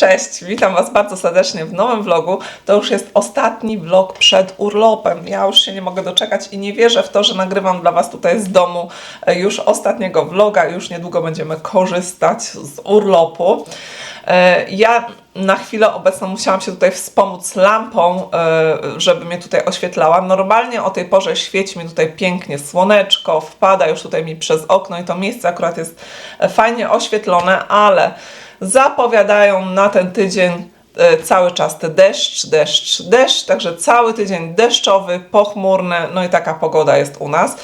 Cześć, witam Was bardzo serdecznie w nowym vlogu. To już jest ostatni vlog przed urlopem. Ja już się nie mogę doczekać i nie wierzę w to, że nagrywam dla Was tutaj z domu e, już ostatniego vloga. Już niedługo będziemy korzystać z urlopu. E, Ja na chwilę obecną musiałam się tutaj wspomóc lampą, e, żeby mnie tutaj oświetlała. Normalnie o tej porze świeci mi tutaj pięknie słoneczko, wpada już tutaj mi przez okno i to miejsce akurat jest fajnie oświetlone, ale zapowiadają na ten tydzień e, cały czas te deszcz, deszcz, deszcz, także cały tydzień deszczowy, pochmurny, no i taka pogoda jest u nas.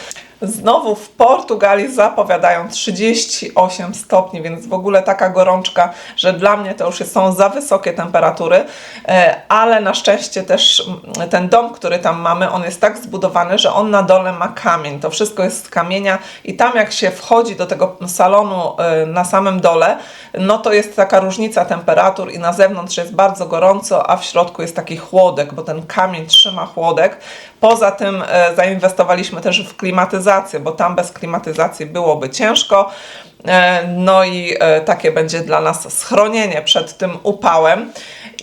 Znowu w Portugalii zapowiadają 38 stopni, więc w ogóle taka gorączka, że dla mnie to już są za wysokie temperatury, e, ale na szczęście też ten dom, który tam mamy, on jest tak zbudowany, że on na dole ma kamień. To wszystko jest z kamienia i tam jak się wchodzi do tego salonu e, na samym dole, no to jest taka różnica temperatur i na zewnątrz jest bardzo gorąco, a w środku jest taki chłodek, bo ten kamień trzyma chłodek. Poza tym e, zainwestowaliśmy też w klimatyzację, bo tam bez klimatyzacji byłoby ciężko. E, No i e, takie będzie dla nas schronienie przed tym upałem.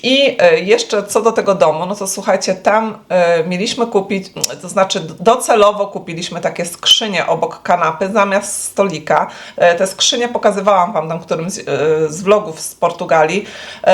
I e, jeszcze co do tego domu, no to słuchajcie, tam e, mieliśmy kupić, to znaczy docelowo kupiliśmy takie skrzynie obok kanapy zamiast stolika. E, Te skrzynie pokazywałam Wam tam którymś z vlogów z Portugalii.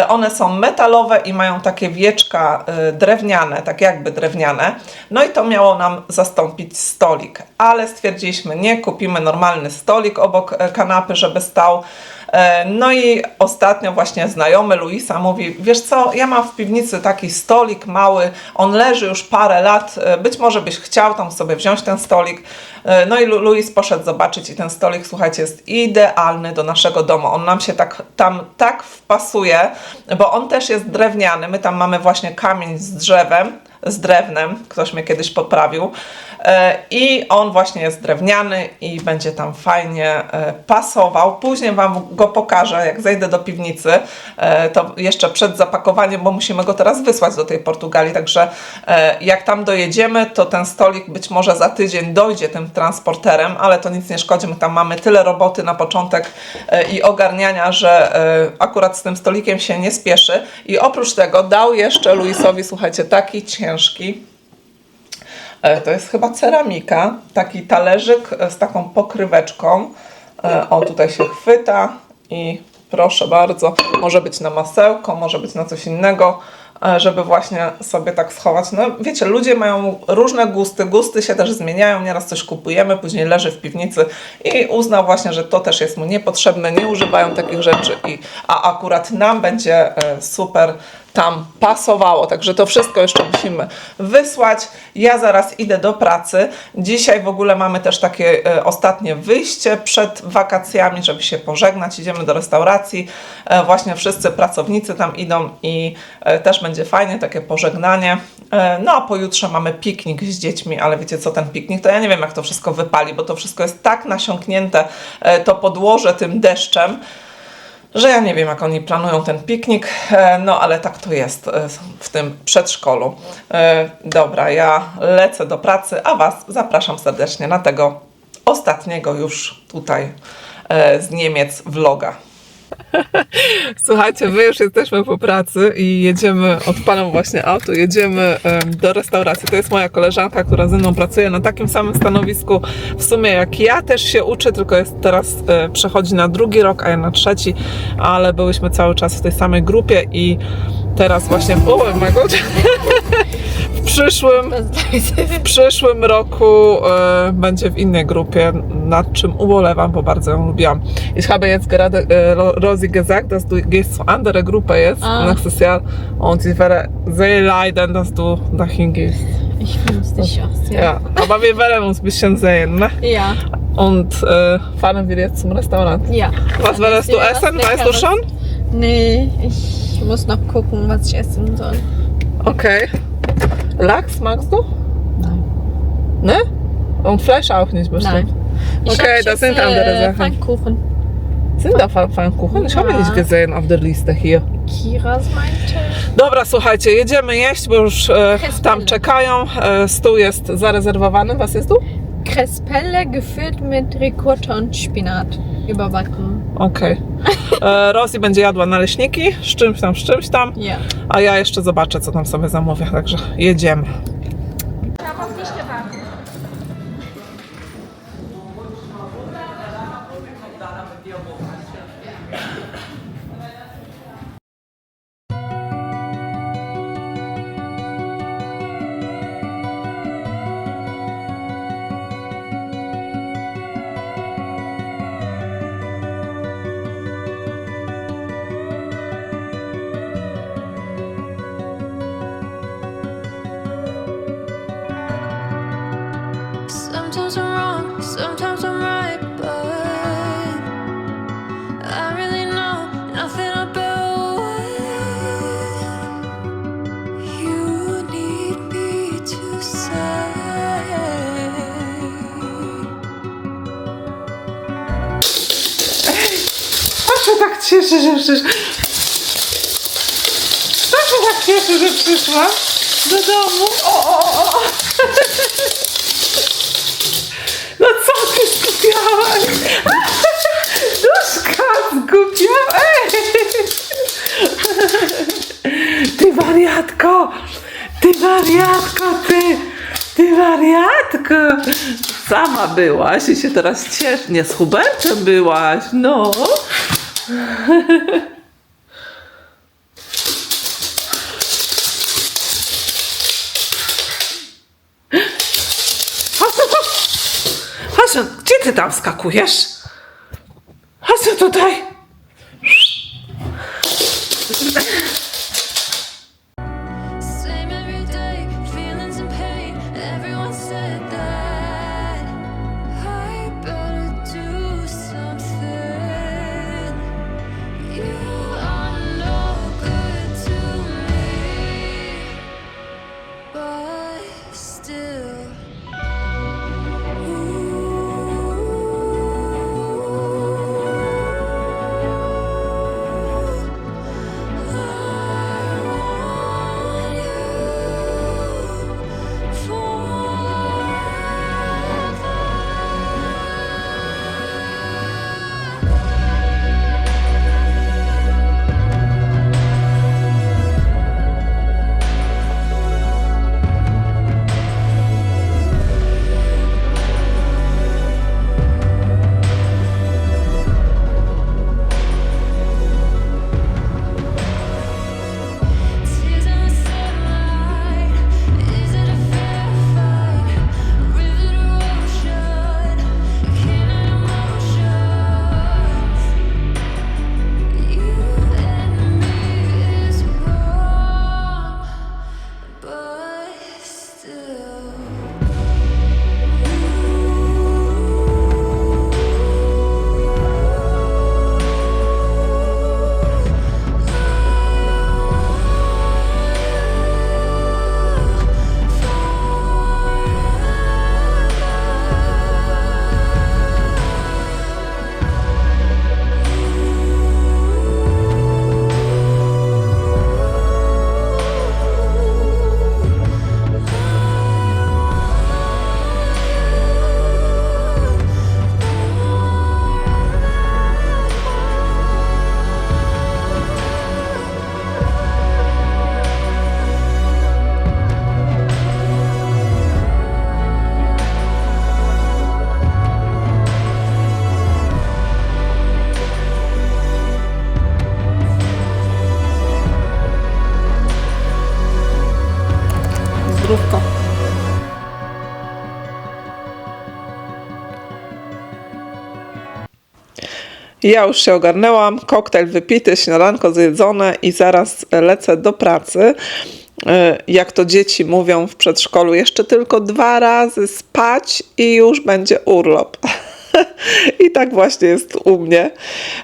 One są metalowe i mają takie wieczka drewniane, tak jakby drewniane. No i to miało nam zastąpić stolik, ale stwierdziliśmy, nie, kupimy normalny stolik obok kanapy, żeby stał. E, No i ostatnio właśnie znajomy Luisa mówi, wiesz co, ja mam w piwnicy taki stolik mały, on leży już parę lat, e, być może byś chciał tam sobie wziąć ten stolik. E, No i Lu- Luis poszedł zobaczyć i ten stolik, słuchajcie, jest idealny do naszego domu. On nam się tak, tam tak wpasuje, bo on też jest drewniany, my tam mamy właśnie kamień z drzewem, z drewnem, ktoś mnie kiedyś poprawił. E, I on właśnie jest drewniany i będzie tam fajnie e, pasował. Później Wam go pokażę, jak zejdę do piwnicy, e, to jeszcze przed zapakowaniem, bo musimy go teraz wysłać do tej Portugalii. Także jak tam dojedziemy, to ten stolik być może za tydzień dojdzie tym transporterem, ale to nic nie szkodzi. My tam mamy tyle roboty na początek i ogarniania, że akurat z tym stolikiem się nie spieszy. I oprócz tego dał jeszcze Luisowi, słuchajcie, taki ciężki E, To jest chyba ceramika, taki talerzyk e, z taką pokryweczką. E, O, tutaj się chwyta i proszę bardzo, może być na masełko, może być na coś innego, żeby właśnie sobie tak schować. No wiecie, ludzie mają różne gusty, gusty się też zmieniają, nieraz coś kupujemy, później leży w piwnicy i uznał właśnie, że to też jest mu niepotrzebne, nie używają takich rzeczy, i, a akurat nam będzie super tam pasowało. Także to wszystko jeszcze musimy wysłać. Ja zaraz idę do pracy. Dzisiaj w ogóle mamy też takie e, ostatnie wyjście przed wakacjami, żeby się pożegnać. Idziemy do restauracji. E, właśnie wszyscy pracownicy tam idą i e, też będzie fajnie takie pożegnanie. No a pojutrze mamy piknik z dziećmi, ale wiecie co ten piknik, to ja nie wiem jak to wszystko wypali, bo to wszystko jest tak nasiąknięte, to podłoże tym deszczem że ja nie wiem, jak oni planują ten piknik, e, no ale tak to jest e, w tym przedszkolu. E, Dobra, ja lecę do pracy, a Was zapraszam serdecznie na tego ostatniego już tutaj z Niemiec vloga. Słuchajcie, my już jesteśmy po pracy i jedziemy, odpalam właśnie auto, jedziemy em, do restauracji. To jest moja koleżanka, która ze mną pracuje na takim samym stanowisku w sumie jak ja też się uczę, tylko jest teraz e, przechodzi na drugi rok, a ja na trzeci, ale byłyśmy cały czas w tej samej grupie i teraz właśnie oh my God. przyszłym w przyszłym roku e, będzie w innej grupie, nad czym ubolewam, bo bardzo ją lubiłam. Ich habe jetzt gerade äh, Rosi gesagt, dass du gehst zu andere Gruppe jetzt Ah. nächstes Jahr und sie wäre sehr leiden, dass du dahin gehst. Ich finde es nicht aus, Ja. aber wir werden uns ein bisschen sehen, ne? Ja. Und äh, fahren wir jetzt zum Restaurant. ja. Was würdest du essen? Weißt du schon? Nee, ich muss noch gucken, was ich essen soll. Okay. Lachs magst du? Nein. Ne? Und Fleisch auch nicht bestimmt. Nein. Ich Okay, das sind andere äh, Sachen. Pfannkuchen. Sind da Pfann- Pfannkuchen? Ich habe Ja. nicht gesehen auf der Liste hier. Kiras meinte. Dobra, słuchajcie, jedziemy jeść, bo już e, tam czekają. E, stół jest zarezerwowany. Was jest tu? Krespelle gefüllt mit Ricotta und Spinat. Überbacken. Okej. E, Rosji będzie jadła naleśniki z czymś tam, z czymś tam, Ja. a ja jeszcze zobaczę, co tam sobie zamówię, także jedziemy. Tak cieszę, że przyszła. Aż się tak cieszę, że przyszła do domu. O, o, o. No co ty skupiałaś? Duszka zgubiła. Ty wariatko! Ty wariatko, ty! Ty wariatko! Sama byłaś i się teraz ciesz. Nie, z Hubertem byłaś, no. Hasiu, gdzie ty tam skakujesz? Hasiu, tutaj! Ja już się ogarnęłam, koktajl wypity, śniadanko zjedzone i zaraz lecę do pracy. E, Jak to dzieci mówią w przedszkolu, jeszcze tylko dwa razy spać i już będzie urlop. I tak właśnie jest u mnie.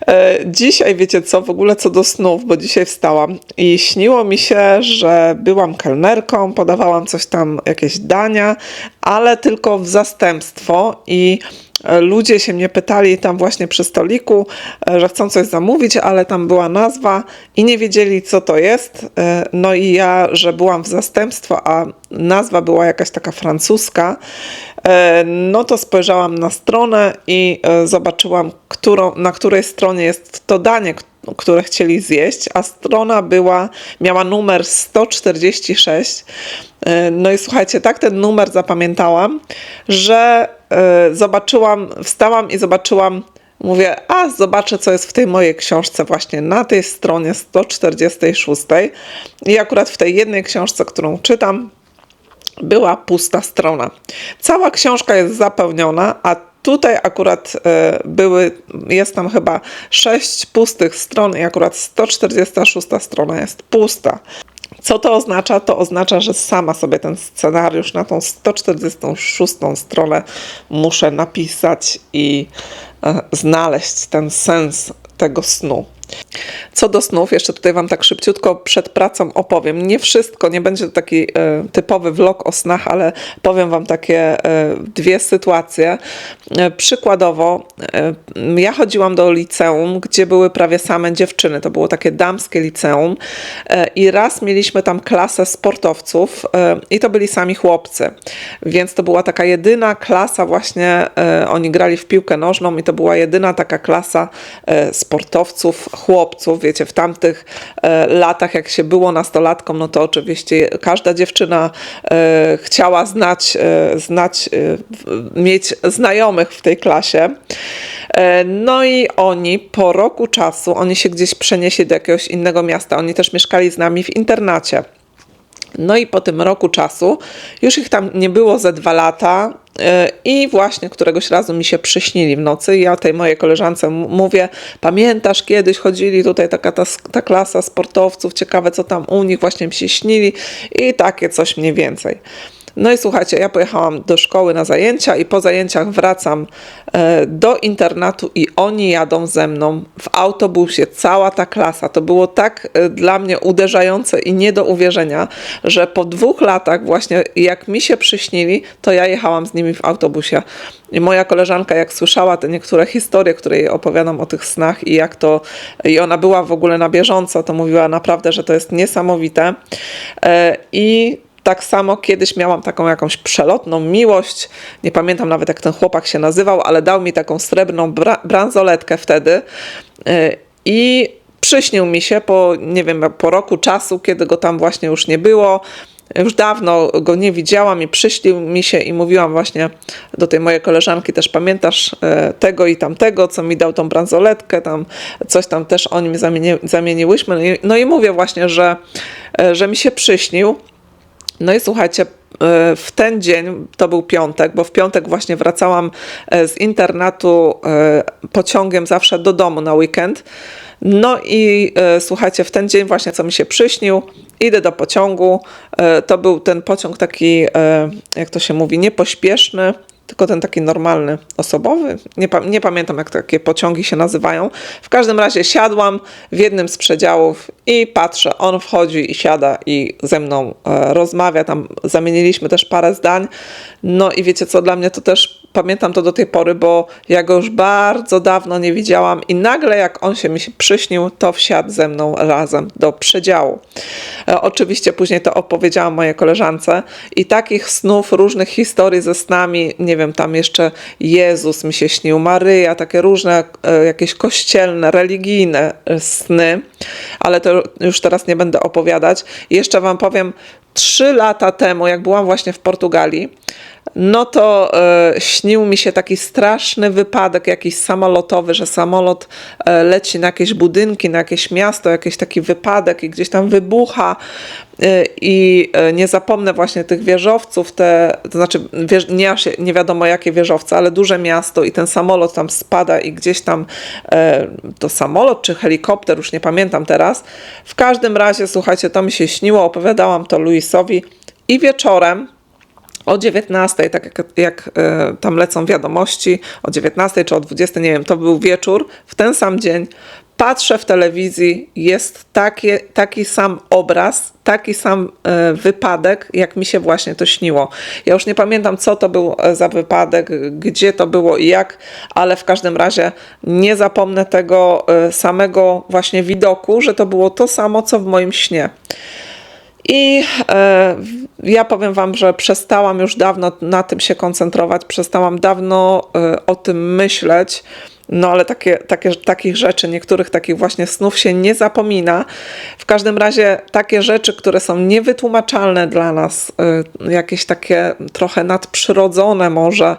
E, Dzisiaj, wiecie co, w ogóle co do snów, bo dzisiaj wstałam i śniło mi się, że byłam kelnerką, podawałam coś tam, jakieś dania, ale tylko w zastępstwo i ludzie się mnie pytali tam właśnie przy stoliku, e, że chcą coś zamówić, ale tam była nazwa i nie wiedzieli, co to jest. E, No i ja, że byłam w zastępstwo, a nazwa była jakaś taka francuska, e, no to spojrzałam na stronę i zobaczyłam, którą, na której stronie jest to danie, które chcieli zjeść, a strona była, miała numer 146. E, No i słuchajcie, tak ten numer zapamiętałam, że zobaczyłam, wstałam i zobaczyłam, mówię, a zobaczę, co jest w tej mojej książce właśnie na tej stronie 146. I akurat w tej jednej książce, którą czytam, była pusta strona. Cała książka jest zapełniona, a tutaj akurat e, były, jest tam chyba sześć pustych stron i akurat 146 strona jest pusta. Co to oznacza? To oznacza, że sama sobie ten scenariusz na tą 146 stronę muszę napisać i e, znaleźć ten sens tego snu. Co do snów, jeszcze tutaj Wam tak szybciutko przed pracą opowiem. Nie wszystko, nie będzie to taki e, typowy vlog o snach, ale powiem Wam takie e, dwie sytuacje. E, przykładowo, ja chodziłam do liceum, gdzie były prawie same dziewczyny. To było takie damskie liceum i raz mieliśmy tam klasę sportowców i to byli sami chłopcy. Więc to była taka jedyna klasa właśnie, oni grali w piłkę nożną i to była jedyna taka klasa sportowców, chłopców. Wiecie, w tamtych e, latach, jak się było nastolatką, no to oczywiście każda dziewczyna e, chciała znać, e, znać mieć znajomych w tej klasie. No i oni po roku czasu, oni się gdzieś przenieśli do jakiegoś innego miasta. Oni też mieszkali z nami w internacie. No i po tym roku czasu, już ich tam nie było ze dwa lata e, i właśnie któregoś razu mi się przyśnili w nocy. Ja tej mojej koleżance mówię, pamiętasz kiedyś chodzili tutaj taka ta, ta klasa sportowców, ciekawe co tam u nich właśnie mi się śnili i takie coś mniej więcej. No i słuchajcie, ja pojechałam do szkoły na zajęcia i po zajęciach wracam e, do internatu i oni jadą ze mną w autobusie, cała ta klasa. To było tak e, dla mnie uderzające i nie do uwierzenia, że po dwóch latach właśnie jak mi się przyśnili, to ja jechałam z nimi w autobusie. I moja koleżanka, jak słyszała te niektóre historie, które jej opowiadam o tych snach i jak to, i ona była w ogóle na bieżąco, to mówiła naprawdę, że to jest niesamowite. E, I tak samo kiedyś miałam taką jakąś przelotną miłość. Nie pamiętam nawet jak ten chłopak się nazywał, ale dał mi taką srebrną bra- bransoletkę wtedy. Yy, I przyśnił mi się po, nie wiem, po roku czasu, kiedy go tam właśnie już nie było. Już dawno go nie widziałam i przyśnił mi się i mówiłam właśnie do tej mojej koleżanki też pamiętasz e, tego i tamtego, co mi dał tą bransoletkę, tam coś tam też o nim zamieni, zamieniłyśmy. No i, no i mówię właśnie, że, e, że mi się przyśnił. No i słuchajcie, e, w ten dzień, to był piątek, bo w piątek właśnie wracałam e, z internatu e, pociągiem zawsze do domu na weekend. No i słuchajcie, w ten dzień właśnie co mi się przyśnił, idę do pociągu. To był ten pociąg taki, jak to się mówi, niepośpieszny, tylko ten taki normalny, osobowy. Nie, nie pamiętam, jak takie pociągi się nazywają. W każdym razie siadłam w jednym z przedziałów i patrzę, on wchodzi i siada i ze mną e, rozmawia. Tam zamieniliśmy też parę zdań. No i wiecie co, dla mnie to też pamiętam to do tej pory, bo ja go już bardzo dawno nie widziałam i nagle jak on się mi się przyśnił, to wsiadł ze mną razem do przedziału. E, Oczywiście później to opowiedziałam mojej koleżance i takich snów, różnych historii ze snami, nie wiem, tam jeszcze Jezus mi się śnił, Maryja, takie różne e, jakieś kościelne, religijne e, sny, ale to już teraz nie będę opowiadać. I jeszcze Wam powiem, trzy lata temu, jak byłam właśnie w Portugalii, no to e, śnił mi się taki straszny wypadek jakiś samolotowy, że samolot e, leci na jakieś budynki, na jakieś miasto, jakiś taki wypadek i gdzieś tam wybucha e, i e, nie zapomnę właśnie tych wieżowców, te, to znaczy nie, nie wiadomo jakie wieżowce, ale duże miasto i ten samolot tam spada i gdzieś tam to samolot czy helikopter, już nie pamiętam teraz. W każdym razie, słuchajcie, to mi się śniło, opowiadałam to Luisowi i wieczorem o 19, tak jak, jak e, tam lecą wiadomości, o 19 czy o 20, nie wiem, to był wieczór, w ten sam dzień patrzę w telewizji, jest takie, taki sam obraz, taki sam e, wypadek, jak mi się właśnie to śniło. Ja już nie pamiętam, co to był e, za wypadek, gdzie to było i jak, ale w każdym razie nie zapomnę tego e, samego właśnie widoku, że to było to samo, co w moim śnie. I e, ja powiem Wam, że przestałam już dawno na tym się koncentrować, przestałam dawno e, o tym myśleć. No ale takie, takie, takich rzeczy, niektórych takich właśnie snów się nie zapomina. W każdym razie takie rzeczy, które są niewytłumaczalne dla nas, y, jakieś takie trochę nadprzyrodzone może,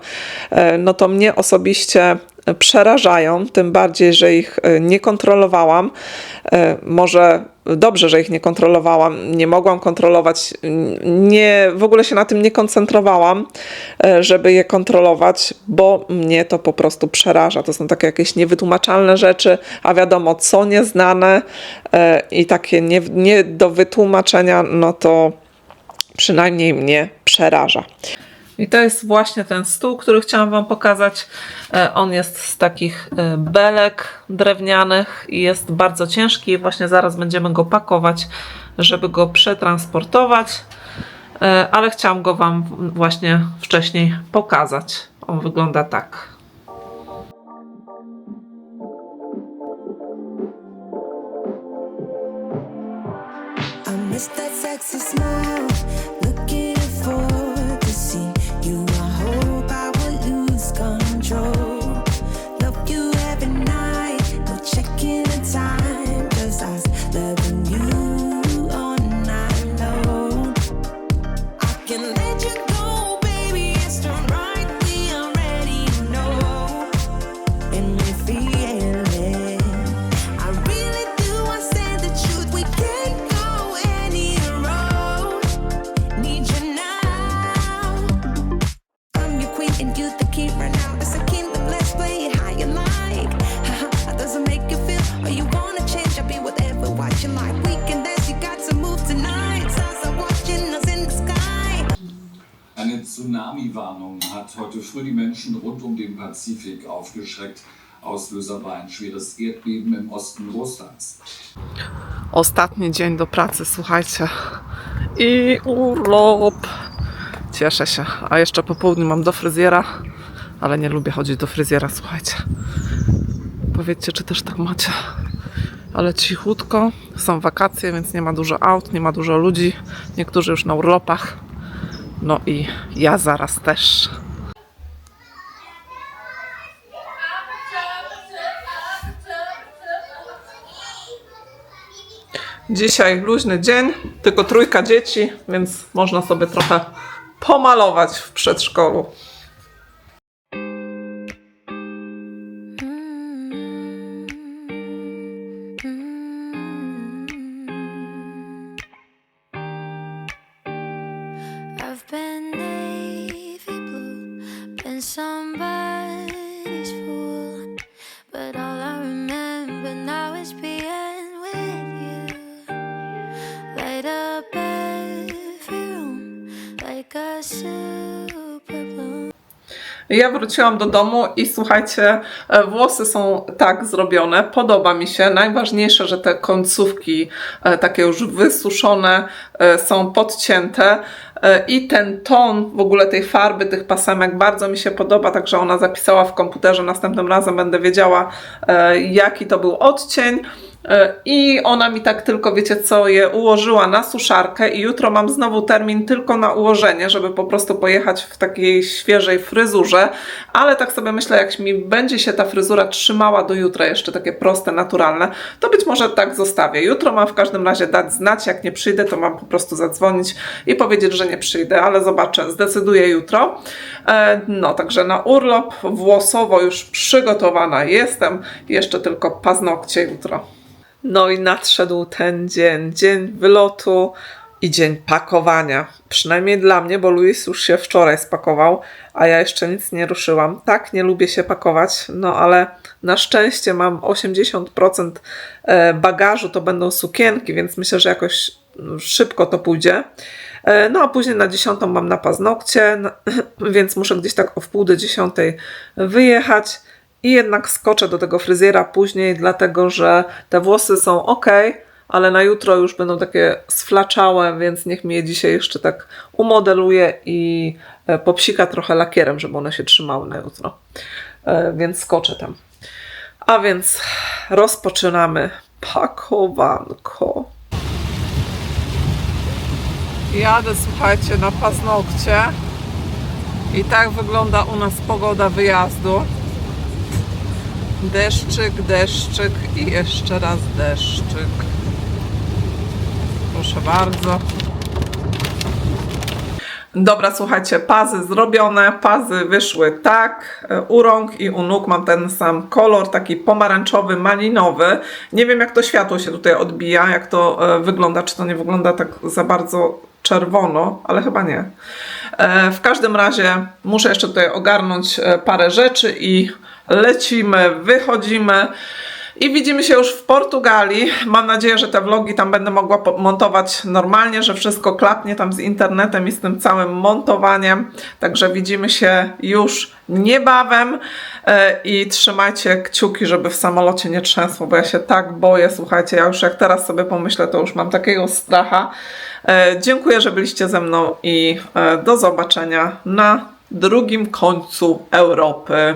y, no to mnie osobiście przerażają, tym bardziej, że ich y, nie kontrolowałam. Y, Może dobrze, że ich nie kontrolowałam, nie mogłam kontrolować, nie, w ogóle się na tym nie koncentrowałam, y, żeby je kontrolować, bo mnie to po prostu przeraża. To są takie jakieś niewytłumaczalne rzeczy, a wiadomo, co nieznane i takie nie, nie do wytłumaczenia, no to przynajmniej mnie przeraża. I to jest właśnie ten stół, który chciałam Wam pokazać. E, On jest z takich e, belek drewnianych i jest bardzo ciężki. I właśnie zaraz będziemy go pakować, żeby go przetransportować. E, Ale chciałam go Wam właśnie wcześniej pokazać. On wygląda tak. Pazifik aufgeschreckt. Auslöser war ein schweres Erdbeben im Osten Russlands. Ostatni dzień do pracy, słuchajcie. I urlop. Cieszę się. A jeszcze po południu mam do fryzjera, ale nie lubię chodzić do fryzjera, słuchajcie. Powiedzcie, czy też tak macie. Ale cichutko, są wakacje, więc nie ma dużo aut, nie ma dużo ludzi. Niektórzy już na urlopach. No i ja zaraz też. Dzisiaj luźny dzień, tylko trójka dzieci, więc można sobie trochę pomalować w przedszkolu. Ja wróciłam do domu i słuchajcie, e, włosy są tak zrobione, podoba mi się. Najważniejsze, że te końcówki e, takie już wysuszone e, są podcięte i ten ton w ogóle tej farby, tych pasemek bardzo mi się podoba, także ona zapisała w komputerze. Następnym razem będę wiedziała, jaki to był odcień. E, I ona mi tak tylko, wiecie co, je ułożyła na suszarkę i jutro mam znowu termin tylko na ułożenie, żeby po prostu pojechać w takiej świeżej fryzurze, ale tak sobie myślę, jak mi będzie się ta fryzura trzymała do jutra, jeszcze takie proste, naturalne, to być może tak zostawię. Jutro mam w każdym razie dać znać, jak nie przyjdę, to mam po prostu zadzwonić i powiedzieć, że nie przyjdę, ale zobaczę, zdecyduję jutro. E, No, także na urlop włosowo już przygotowana jestem, jeszcze tylko paznokcie jutro. No i nadszedł ten dzień, dzień wylotu i dzień pakowania. Przynajmniej dla mnie, bo Luis już się wczoraj spakował, a ja jeszcze nic nie ruszyłam. Tak, nie lubię się pakować, no ale na szczęście mam 80% e, bagażu, to będą sukienki, więc myślę, że jakoś mm, szybko to pójdzie. E, No a później na dziesiątą mam na paznokcie, no, więc muszę gdzieś tak o wpół do dziesiątej wyjechać i jednak skoczę do tego fryzjera później, dlatego że te włosy są ok, ale na jutro już będą takie sflaczałe, więc niech mi je dzisiaj jeszcze tak umodeluje i e, popsika trochę lakierem, żeby one się trzymały na jutro. E, Więc skoczę tam. A więc rozpoczynamy pakowanko. Jadę, słuchajcie, na paznokcie. I tak wygląda u nas pogoda wyjazdu. Deszczyk, deszczyk i jeszcze raz deszczyk. Proszę bardzo. Dobra, słuchajcie, pazy zrobione, pazy wyszły tak. U rąk i u nóg mam ten sam kolor, taki pomarańczowy, malinowy. Nie wiem, jak to światło się tutaj odbija, jak to e, wygląda, czy to nie wygląda tak za bardzo czerwono, ale chyba nie. E, W każdym razie muszę jeszcze tutaj ogarnąć e, parę rzeczy i lecimy, wychodzimy. I widzimy się już w Portugalii. Mam nadzieję, że te vlogi tam będę mogła montować normalnie, że wszystko klapnie tam z internetem i z tym całym montowaniem. Także widzimy się już niebawem E, i trzymajcie kciuki, żeby w samolocie nie trzęsło, bo ja się tak boję. Słuchajcie, ja już jak teraz sobie pomyślę, to już mam takiego stracha. E, Dziękuję, że byliście ze mną i e, do zobaczenia na drugim końcu Europy.